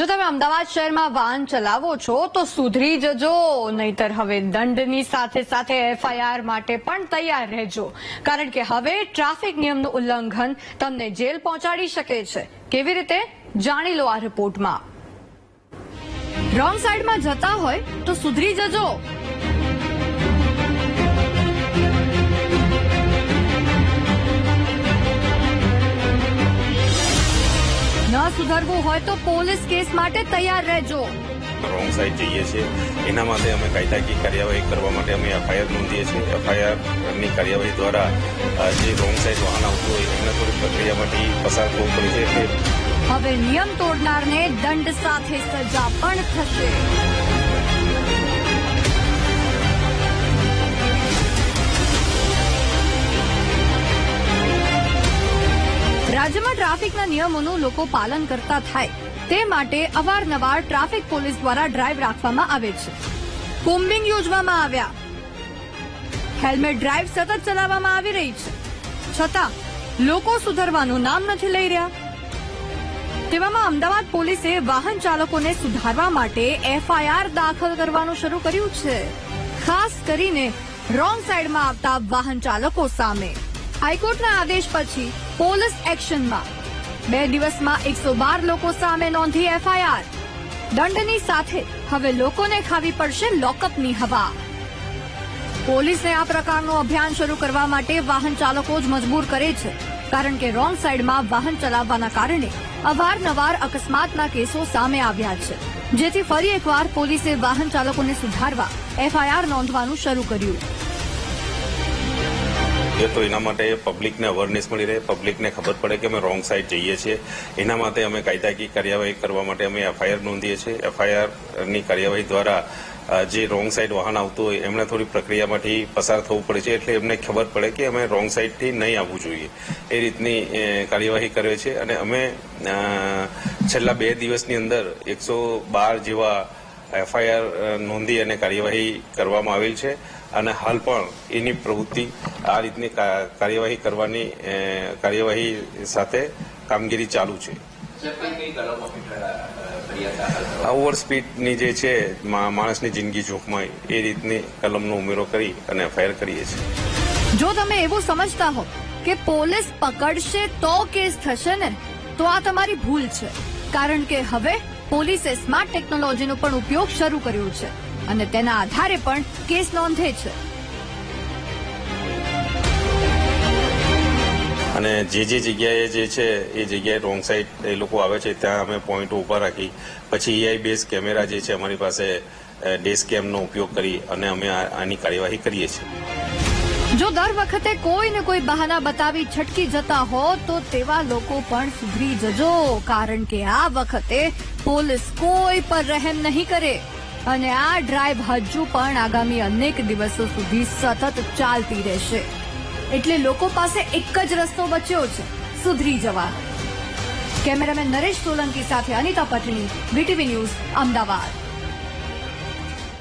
જો તમે અમદાવાદ શહેરમાં વાહન ચલાવો છો, તો સુધરી જજો. નહીતર હવે દંડની સાથે સાથે એફઆઈઆર માટે પણ તૈયાર રહેજો. કારણ કે હવે ટ્રાફિક નિયમનું ઉલ્લંઘન તમને જેલ પહોંચાડી શકે છે. કેવી રીતે? જાણી લો આ રિપોર્ટમાં. રોંગ સાઈડમાં જતા હોય તો સુધરી જજો. ન સુધરવું હોય તો પોલીસ કેસ માટે તૈયાર રહેજો. રોંગ સાઈડ જઈએ છીએ એના માટે અમે કાયદાકીય કાર્યવાહી કરવા માટે અમે એફઆઈઆર નોંધીએ છીએ. એફઆઈઆરની કાર્યવાહી દ્વારા જે રોંગ સાઈડ વાહન આવતું હોય એમને થોડી પ્રક્રિયામાંથી પસાર થવું પડે છે. હવે નિયમ તોડનારને દંડ સાથે સજા પણ થશે. ટ્રાફિકના નિયમોનું લોકો પાલન કરતા થાય. તે માટે અવારનવાર ટ્રાફિક પોલીસ દ્વારા ડ્રાઈવ રાખવામાં આવે છે. કોમ્બિંગ યોજવામાં આવ્યા. હેલ્મેટ ડ્રાઈવ સતત ચલાવવામાં આવી રહી છે. છતાં, લોકો સુધરવાનું નામ નથી લઈ રહ્યા. તેવામાં અમદાવાદ પોલીસે વાહન ચાલકોને સુધારવા માટે એફઆઈઆર દાખલ કરવાનું શરૂ કર્યું છે. ખાસ કરીને રોંગ સાઈડમાં આવતા વાહન ચાલકો સામે. હાઈકોર્ટના આદેશ પછી પોલીસ એક્શનમાં. બે દિવસમાં એકસો બાર લોકો સામે નોંધી એફઆઈઆર. દંડની સાથે હવે લોકોને ખાવી પડશે લોકઅપની હવા. પોલીસને આ પ્રકારનું અભિયાન શરૂ કરવા માટે વાહન ચાલકો જ મજબૂર કરે છે, કારણ કે રોંગ સાઈડમાં વાહન ચલાવવાના કારણે અવારનવાર અકસ્માતના કેસો સામે આવ્યા છે. જેથી ફરી એકવાર પોલીસે વાહન ચાલકોને સુધારવા એફઆઈઆર નોંધવાનું શરૂ કર્યું. એ તો એના માટે પબ્લિકને અવેરનેસ મળી રહે પબ્લિકને ખબર પડે કે અમે રોંગ સાઈડ જઈએ છીએ. એના માટે અમે કાયદાકીય કાર્યવાહી કરવા માટે અમે એફઆઈઆર નોંધીએ છીએ. એફઆઈઆરની કાર્યવાહી દ્વારા જે રોંગ સાઈડ વાહન આવતું હોય એમને થોડી પ્રક્રિયામાંથી પસાર થવું પડે છે એટલે એમને ખબર પડે કે અમે રોંગ સાઈડથી નહીં આવવું જોઈએ. એ રીતની કાર્યવાહી કરે છે અને અમે છેલ્લા બે દિવસની અંદર એકસો બાર જેવા એફઆઈઆર નોંધી અને કાર્યવાહી કરવામાં આવેલ છે. અને હાલ પણ એની પ્રવૃત્તિ આ રીતની કાર્યવાહી કરવાની કાર્યવાહી સાથે કામગીરી ચાલુ છે. ઓવર સ્પીડની જે છે માણસની જિંદગી જોખમાય, એ રીતની કલમનો ઉમેરો કરી અને એફઆઈઆર કરીએ છીએ. જો તમે એવું સમજતા હો કે પોલીસ પકડશે તો કેસ થશે ને, તો આ તમારી ભૂલ છે. કારણ કે હવે પોલીસે સ્માર્ટ ટેકનોલોજીનો પણ ઉપયોગ શરૂ કર્યો છે અને તેના આધારે પણ કેસ નોંધે છે. અને જે જે જગ્યાએ જે છે એ જગ્યાએ રોંગ સાઈડ એ લોકો આવે છે ત્યાં અમે પોઈન્ટ ઊભા રાખી. પછી એઆઈ બેઝ કેમેરા જે છે અમારી પાસે કેમનો ઉપયોગ કરી અને અમે આની કાર્યવાહી કરીએ છીએ. જો દર વખતે કોઈ ને કોઈ બહાના બતાવી છટકી જતા હો તો તેવા લોકો પણ સુધરી જજો. કારણ કે આ વખતે પોલીસ કોઈ પર રહેમ નહીં કરે. અને આ ડ્રાઈવ હજુ પણ આગામી અનેક દિવસો સુધી સતત ચાલતી રહેશે. એટલે લોકો પાસે એક જ રસ્તો બચ્યો છે, સુધરી જવા. કેમેરામેન નરેશ સોલંકી સાથે અનિતા પટણી, વીટીવી ન્યૂઝ, અમદાવાદ.